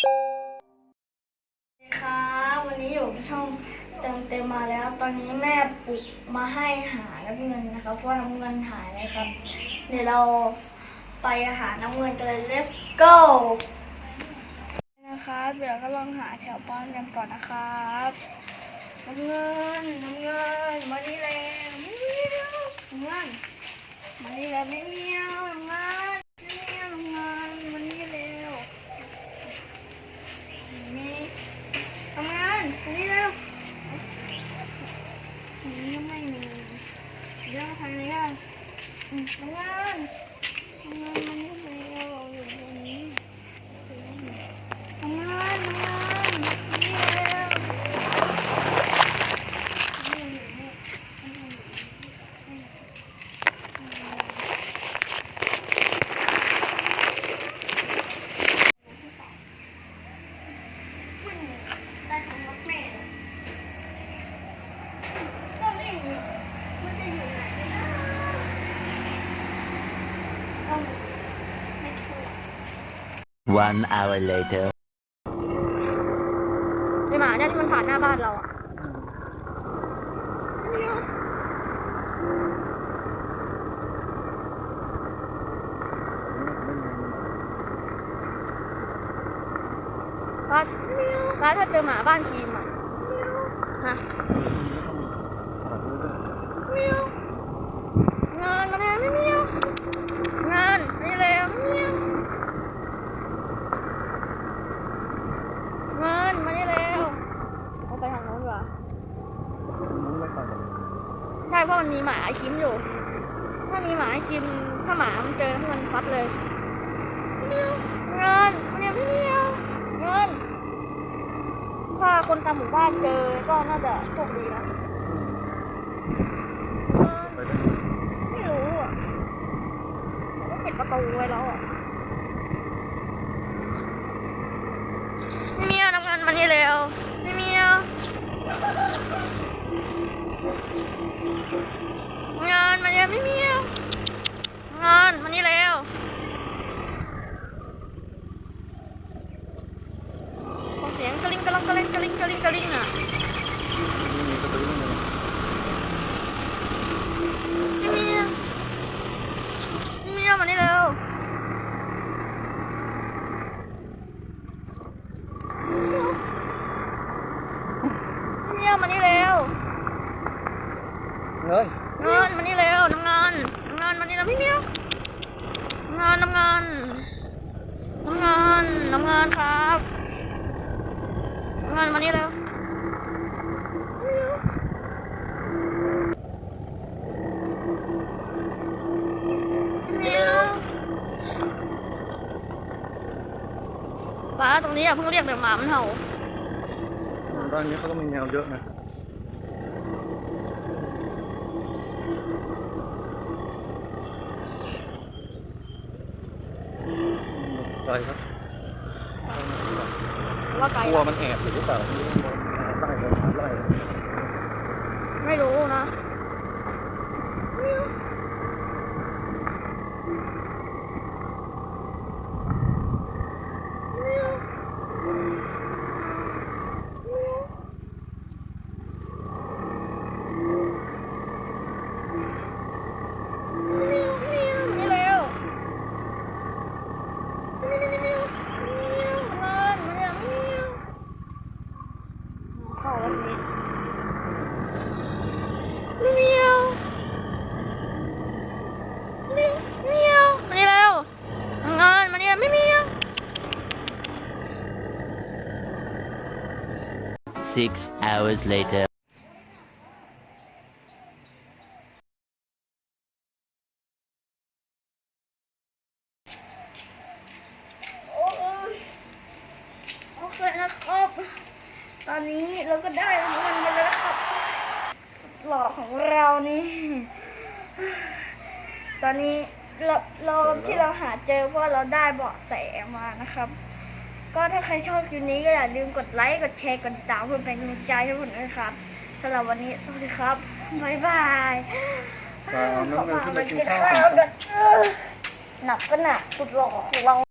ครับวันนี้อยู่ช่องเติมเต็มมาแล้ว ตอนนี้แม่ปลุกมาให้หาน้ำเงินนะครับ เพราะน้ำเงินหายนะครับ เดี๋ยวเราไปหาน้ำเงินกันเลย let's go นะครับ เดี๋ยวก็ลองหาแถวบ้านกันก่อนนะครับน้ำเงินน้ำเงินมานี่แล้วมีน้ำเงินมานี่แล้วไม่มียวน้ำเงินไม่เมียวน้ำเงินมานี่แล้วนี่ทำงานมานี่แล้วอันนี้ยังไม่มีเรื่องทางนี้อะอืมทำงานทำงานมานี่แล้วอยู่ตรงนี้ ทำงานทำงานนี่แล้วได้ของรถแม่ก็ไม่รู้มันจะอยู่ไหนนะต้องไม่ถูก One hour later. ไอหมาเนี่ยที่มันผ่านหน้าบ้านเราอะป้าป้าถ้าเจอหมาบ้านครีมอะฮะเมียวงานมาแล้วไม่เมียวงานนี่แล้วเมียวงานมานี่แล้วเอาไปทางโน้นดีกว่าใช่ เพราะมันมีหมาชิมอยู่ ถ้ามีหมาชิม ถ้าหมามันเจอมันฟัดเลยเมียวเงินมันยังไม่เงินถ้าคนตามหมู่บ้านเจอก็น่าจะโชคดีนะไม่รู้อะต้องปิดประตูไว้แล้วอะไม่เมียวน้ำเงินมานี่เร็วไม่เมียวงานมาเนี่ยไม่เมียวงานมานี่เร็วขอเสียงกระลิงกระลังกระลิงกระลิงกระลิงกระลิงอะไม่เมียวไม่เมียวมานี่เร็วไม่เมียวมานี่เร็วเฮ้ยเงินมานี่เร็วน้ำเงินน้ำเงินมานี่แล้วพี่เมียวน้ำเงินน้ำเงินน้ำเงินน้ำเงินครับน้ำเงินมานี่เร็วเมียวป้าตรงนี้อย่าเพิ่งเรียกเดี๋ยวหมามันเห่า บ้านนี้เขาต้องมีแมวเยอะนะไปครับว่าไกลกลัวมันแอบอยู่หรือเปล่าไล่เลยไล่เลย ไม่รู้นะนี่เร็วนี่นี่นี่นี่นี่มามาเนี่ยนี่เข้าวันนี้เมียวเมียวเมียวมานี่เร็วงานมาเนี่ยไม่เมียว Six hours later. โอเคนะครับ ตอนนี้เราก็ได้รางวัลมาแล้วนะครับสุดหล่อของเรานี่ ตอนนี้เราเราที่เราหาเจอเพราะเราได้เบาะแสมานะครับ ก็ถ้าใครชอบคลิปนี้ก็อย่าลืมกดไลค์ กดแชร์ กดติดตามเพื่อเป็นกำลังใจให้ผมด้วยครับสำหรับวันนี้สวัสดีครับบ๊ายบายเอาน้ำเงินขึ้นไปกินข้าวขอพาไปกินข้าวกันหนักก็หนักสุดหล่อของเรา